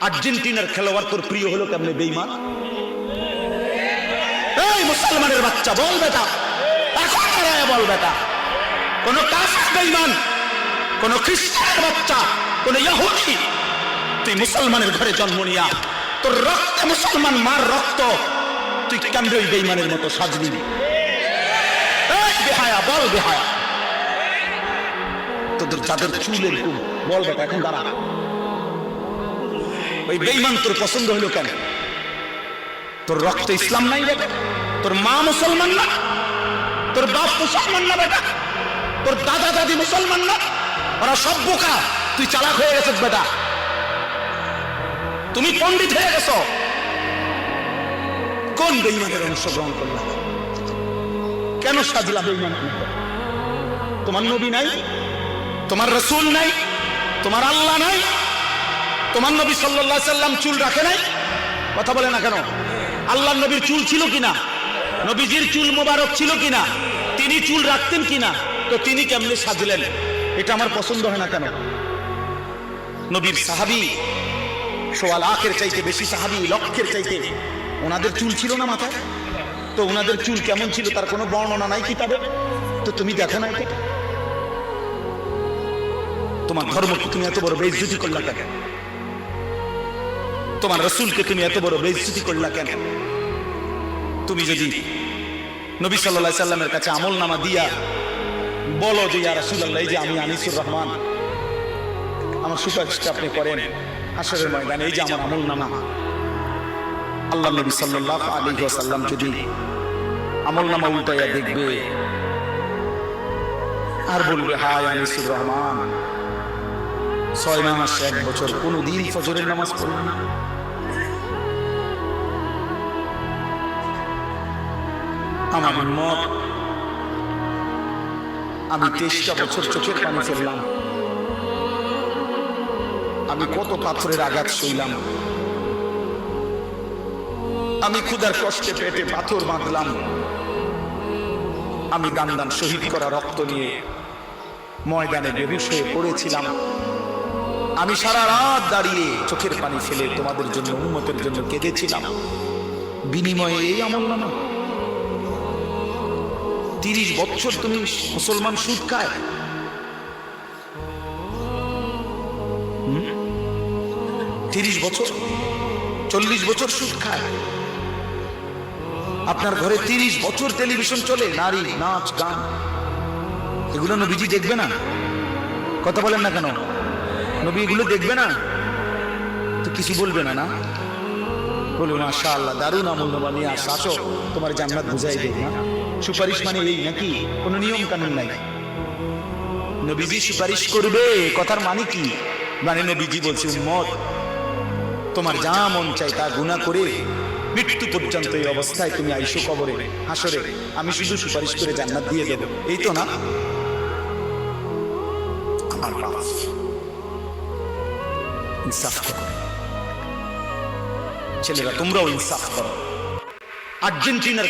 আর্জেন্টিনার খেলোয়াড় তোর প্রিয় হলো কেমনে বেইমান এই মুসলমানের বাচ্চা, বল বেটা। এখন বল বেটা। কোন কাফের বেইমান কোন খ্রিস্টানের বাচ্চা, কোন ইহুদি। তুই মুসলমানের ঘরে জন্ম নিয়া, তোর রক্ত মুসলমান, মার রক্ত। তুই কেমনে ওই বেইমানের মতো সাজবি? বেহায়া, বল বেহায়া। তোদের যাদের চুল এরকম বল বেটা, এখন দাঁড়া। ওই বেইমান তোর পছন্দ হলো কেন? তোর রক্ত ইসলাম নাই বেটা? তোর মা মুসলমান না? তোর বাপ মুসলমান না বেটা? তোর দাদা দাদি মুসলমান না? ওরা সব বোকা। তুই চালাক হয়ে গেছিস বেটা। তুমি পণ্ডিত হয়ে গেছো। কোন বেইমানের অংশগ্রহণ করলাম কেন সাজলা বেইমান তোমার নবী নাই? তোমার রসুল নাই? তোমার আল্লাহ নাই? তোমার নবী সাল্লাহ সাল্লাম চুল রাখে নাই? কথা বলে না কেন? আল্লাহ নবীর চুল ছিল কিনা? নবীজির চুল মোবারক ছিল কিনা? তিনি চুল রাখতেন কিনা? তো তিনি কেমনে সাজলেন? এটা আমার পছন্দ হয় না কেন? নবীর সাহাবি সোয়া লাখের চাইতে বেশি সাহাবি লক্ষের চাইতে ওনাদের চুল ছিল না মাথায়? তো ওনাদের চুল কেমন ছিল তার কোনো বর্ণনা নাই কিতাবে? তো তুমি দেখো না তোমার ধর্মকে তুমি এত বড় বেইজ্জতি করলা কেন? তোমার রসুলকে তুমি এত বড় বেইজ্জতি করলা কেন? তুমি যদি নবী সাল্লাহ সাল্লামের কাছে আমল নামা দিয়া বলো যে, ইয়া রাসূলুল্লাহ, এই যে আমি আনিসুর রহমান, আমার সুপারিশটা আপনি করেন হাসরের ময়দানে, এই যে আমার আমল নামা আল্লাহ নবী সাল্লাল্লাহু আলাইহি ওয়াসাল্লাম যদি আমল নামা উল্টাইয়া দেখবে, আর বলবে, হায় আনিসুর রহমান, ছয় মাস, এক বছর, কোনোদিন ফজরের নামাজ পড়ল না। আমার মত। আমি তেইশটা বছর চোখের পানি ফেললাম। আমি কত পাথরের আঘাত সইলাম আমি ক্ষুদার কষ্টে পেটে পাথর বাঁধলাম। আমি দান দান শহীদ করা রক্ত নিয়ে ময়দানে বেহুশ হয়ে পড়েছিলাম। আমি সারা রাত দাঁড়িয়ে চোখের পানি ফেলে তোমাদের জন্য উন্মতের জন্য কেঁদেছিলাম। বিনিময়ে এই আমল নামা তিরিশ বছর তুমি মুসলমান সুদ খায়। তিরিশ বছর, চল্লিশ বছর সুদ খায়। আপনার ঘরে তিরিশ বছর টেলিভিশন চলে, নারী, নাচ, গান। এগুলো নবীজি দেখবে না? কথা বলেন না কেন? নবী এগুলো দেখবে না? তো কিছু বলবে না না? বলবে মাশা আল্লাহ দারুণ আমল নবা নিয়ে আস, তোমার জান্নাত বুঝাই দেয় না? সুপারিশ মানে এই নাকি? কোনো নিয়ম কানুন নাই। নবীজি সুপারিশ করবে, কথার মানে কি? মানে নবীজি বলছে, উম্মত, তোমার যা মন চাই তা গুণা করে মৃত্যু পর্যন্ত এই অবস্থায় তুমি আইসো কবরে, হাসরে। আমি শুধু সুপারিশ করে জান্নাত দিয়ে দেব। এই তো না? ছেলেরা, তোমরাও ইনসাফ করো। আর্জেন্টিনার